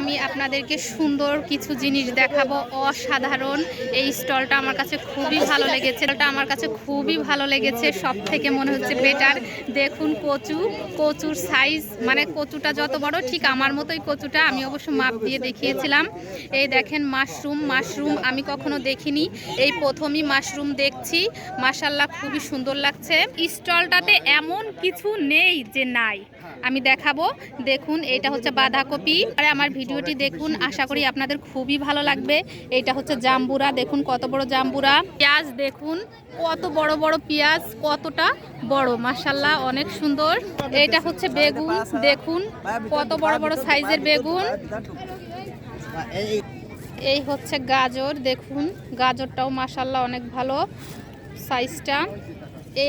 আমি আপনাদেরকে সুন্দর কিছু জিনিস দেখাবো। অসাধারণ। এই স্টলটা আমার কাছে খুবই ভালো লেগেছে। এটা আমার কাছে খুবই ভালো লেগেছে। সব থেকে মনে হচ্ছে বেটার। দেখুন কচু। কচুর সাইজ মানে কচুটা যত বড়, ঠিক আমার মতোই কচুটা আমি অবশ্য মাপ দিয়ে দেখিয়েছিলাম। এই দেখেন মাশরুম মাশরুম আমি কখনো দেখিনি। এই প্রথমই মাশরুম দেখছি। মাশাল্লাহ খুবই সুন্দর লাগছে। স্টলটাতে এমন কিছু নেই যে নাই। আমি দেখাবো। দেখুন, এটা হচ্ছে বাঁধাকপি। আর আমার ভিডিওটি দেখুন, আশা করি আপনাদের খুবই ভালো লাগবে। এটা হচ্ছে জাম্বুরা, দেখুন কত বড় জাম্বুরা। পেঁয়াজ দেখুন, কত বড় বড় পেঁয়াজ, কতটা বড় মাসাল্লাহ অনেক সুন্দর। এটা হচ্ছে বেগুন, দেখুন, কত বড় বড় সাইজের বেগুন। এই হচ্ছে গাজর, দেখুন, গাজরটাও মাসাল্লাহ অনেক ভালো সাইজটা।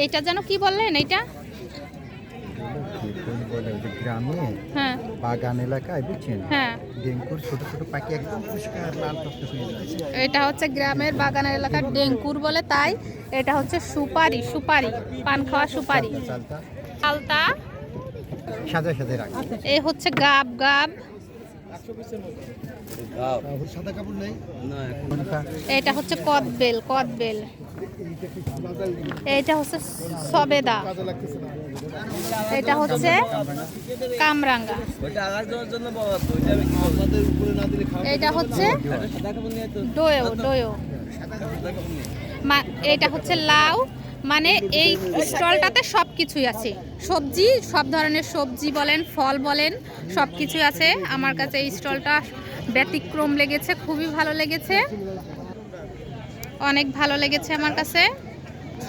এইটা যেন কি বললেন এইটা? বলে ওই যে গ্রামে হ্যাঁ। বাগান এলাকায় বুঝছেন? হ্যাঁ। ডেঙ্গুর ছোট ছোট পাখি একদম পরিষ্কার লাল হয়ে যাচ্ছে এটা হচ্ছে গ্রামের বাগানের এলাকার ডেঙ্কুর বলে তাই এটা হচ্ছে সুপারি সুপারি পান খাওয়া সুপারি। আলতা সাজা সাজা রাখে। এই হচ্ছে গাব গাব। সাদা কাপড় নেই? এটা হচ্ছে কদবেল কদবেল। এটা হচ্ছে সবেদা। এটা হচ্ছে কামরাঙ্গা। এটা হচ্ছে ডোয়ো ডোয়ো মা- এটা হচ্ছে লাউ। মানে এই স্টলটাতে সব কিছুই আছে। সবজি সব ধরনের সবজি বলেন ফল বলেন সব কিছুই আছে। আমার কাছে এই স্টলটা ব্যতিক্রম লেগেছে খুবই ভালো লেগেছে। অনেক ভালো লেগেছে আমার কাছে।